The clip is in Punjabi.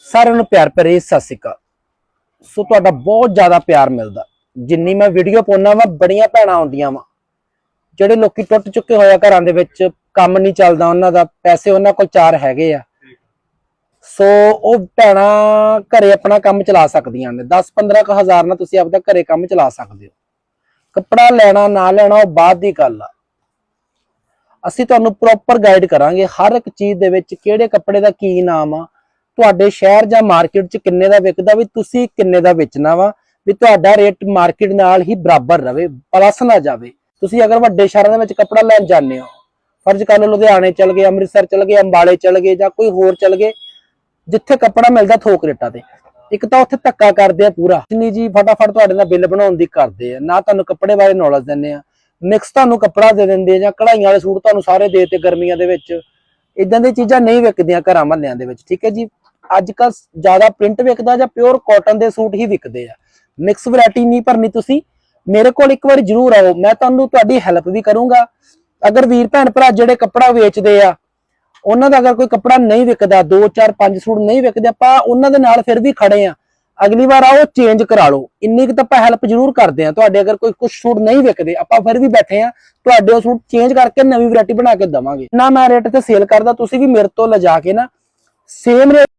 ਸਾਰਿਆਂ ਨੂੰ ਪਿਆਰ ਭਰੇ ਸਤਿ ਸ਼੍ਰੀ ਅਕਾਲ। ਸੋ ਤੁਹਾਡਾ ਬਹੁਤ ਜ਼ਿਆਦਾ ਪਿਆਰ ਮਿਲਦਾ। ਜਿੰਨੀ ਮੈਂ ਵੀਡੀਓ ਪਾਉਣਾ ਵਾ, ਬੜੀਆਂ ਭੈਣਾਂ ਆਉਂਦੀਆਂ ਵਾ। ਜਿਹੜੇ ਲੋਕੀ ਟੁੱਟ ਚੁੱਕੇ ਹੋਇਆ ਘਰਾਂ ਦੇ ਵਿੱਚ, ਕੰਮ ਨਹੀਂ ਚੱਲਦਾ ਉਹਨਾਂ ਦਾ, ਪੈਸੇ ਉਹਨਾਂ ਕੋਲ ਚਾਰ ਹੈਗੇ ਆ। ਸੋ ਉਹ ਭੈਣਾਂ ਘਰੇ ਆਪਣਾ ਕੰਮ ਚਲਾ ਸਕਦੀਆਂ ਨੇ। 10-15 ਕੁ ਹਜ਼ਾਰ ਨਾਲ ਤੁਸੀਂ ਆਪਦਾ ਘਰੇ ਕੰਮ ਚਲਾ ਸਕਦੇ ਹੋ। ਕੱਪੜਾ ਲੈਣਾ, ਨਾ ਲੈਣਾ, ਉਹ ਬਾਅਦ ਦੀ ਗੱਲ ਆ। ਅਸੀਂ ਤੁਹਾਨੂੰ ਪ੍ਰੋਪਰ ਗਾਈਡ ਕਰਾਂਗੇ। ਹਰ ਇੱਕ ਚੀਜ਼ ਦੇ ਵਿੱਚ ਕਿਹੜੇ ਕੱਪੜੇ ਦਾ ਕੀ ਨਾਮ ਆ ਤੁਹਾਡੇ ਸ਼ਹਿਰ ਜਾਂ ਮਾਰਕੀਟ 'ਚ ਕਿੰਨੇ ਦਾ ਵਿਕਦਾ, ਵੀ ਤੁਸੀਂ ਕਿੰਨੇ ਦਾ ਵੇਚਣਾ ਵਾ, ਵੀ ਤੁਹਾਡਾ ਰੇਟ ਮਾਰਕੀਟ ਨਾਲ ਹੀ ਬਰਾਬਰ ਰਵੇ, ਪਲਸ ਨਾ ਜਾਵੇ। ਤੁਸੀਂ ਅਗਰ ਵੱਡੇ ਸ਼ਹਿਰਾਂ ਦੇ ਵਿੱਚ ਕੱਪੜਾ ਲੈਣ ਜਾਂਦੇ ਹੋ, ਫਰਜ਼ ਕਰ ਲਓ ਲੁਧਿਆਣੇ ਚਲ ਗਏ, ਅੰਮ੍ਰਿਤਸਰ ਚਲ ਗਏ, ਅੰਬਾਲੇ ਚਲ ਗਏ ਜਾਂ ਕੋਈ ਹੋਰ ਚਲ ਗਏ, ਜਿੱਥੇ ਕੱਪੜਾ ਮਿਲਦਾ ਥੋਕ ਰੇਟਾਂ ਤੇ। ਇੱਕ ਤਾਂ ਉੱਥੇ ਧੱਕਾ ਕਰਦੇ ਆ ਪੂਰਾ। ਨਹੀਂ ਜੀ ਫਟਾਫਟ ਤੁਹਾਡੇ ਨਾਲ ਬਿੱਲ ਬਣਾਉਣ ਦੀ ਕਰਦੇ ਆ, ਨਾ ਤੁਹਾਨੂੰ ਕੱਪੜੇ ਬਾਰੇ ਨੌਲੇਜ ਦਿੰਦੇ ਆ ਮਿਕਸ ਤੁਹਾਨੂੰ ਕੱਪੜਾ ਦੇ ਦਿੰਦੇ ਆ ਜਾਂ ਕਢਾਈਆਂ ਵਾਲੇ ਸੂਟ ਤੁਹਾਨੂੰ ਸਾਰੇ ਦੇ ਤੇ ਗਰਮੀਆਂ ਦੇ ਵਿੱਚ। ਇਦਾਂ ਦੀਆਂ ਚੀਜ਼ਾਂ ਨਹੀਂ ਵਿਕਦੀਆਂ ਘਰਾਂ ਮਹੱਲਿਆਂ ਦੇ ਵਿੱਚ, ਠੀਕ ਹੈ ਜੀ? ਅੱਜ ਕੱਲ ਜ਼ਿਆਦਾ ਪ੍ਰਿੰਟ ਵਿਕਦਾ ਜਾਂ ਪਿਓਰ ਕਾਟਨ ਦੇ ਸੂਟ ਹੀ ਵਿਕਦੇ ਆ। ਮਿਕਸ ਵੈਰਾਈਟੀ ਨਹੀਂ ਭਰਨੀ ਤੁਸੀਂ। ਮੇਰੇ ਕੋਲ ਇੱਕ ਵਾਰੀ ਜਰੂਰ ਆਓ, ਮੈਂ ਤੁਹਾਨੂੰ ਤੁਹਾਡੀ ਹੈਲਪ ਵੀ ਕਰੂੰਗਾ। ਅਗਰ ਵੀਰ ਭੈਣ ਭਰਾ ਜਿਹੜੇ ਕੱਪੜਾ ਵੇਚਦੇ ਆ, ਉਹਨਾਂ ਦਾ ਅਗਰ ਕੋਈ ਕੱਪੜਾ ਨਹੀਂ ਵਿਕਦਾ 2 4 5 ਸੂਟ ਨਹੀਂ ਵਿਕਦੇ, ਆਪਾਂ ਉਹਨਾਂ ਦੇ ਨਾਲ ਫਿਰ ਵੀ ਖੜੇ ਆ। ਅਗਲੀ ਵਾਰ ਆਓ ਚੇਂਜ ਕਰਾ ਲਓ। ਇੰਨੀ ਕੁ ਤਾਂ ਆਪਾਂ ਹੈਲਪ ਜ਼ਰੂਰ ਕਰਦੇ ਆ। ਤੁਹਾਡੇ ਅਗਰ ਕੋਈ ਕੁਝ ਸੂਟ ਨਹੀਂ ਵਿਕਦੇ, ਆਪਾਂ ਫਿਰ ਵੀ ਬੈਠੇ ਆ। ਤੁਹਾਡੇ ਉਹ ਸੂਟ ਚੇਂਜ ਕਰਕੇ ਨਵੀਂ ਵੈਰਾਈਟੀ ਬਣਾ ਕੇ ਦਵਾਂਗੇ। ਨਾ ਮੈਂ ਰੇਟ ਤੇ ਸੇਲ ਕਰਦਾ, ਤੁਸੀਂ ਵੀ ਮੇਰੇ ਤੋਂ ਲਿਜਾ ਕੇ ਨਾ ਸੇਮ ਰੇਟ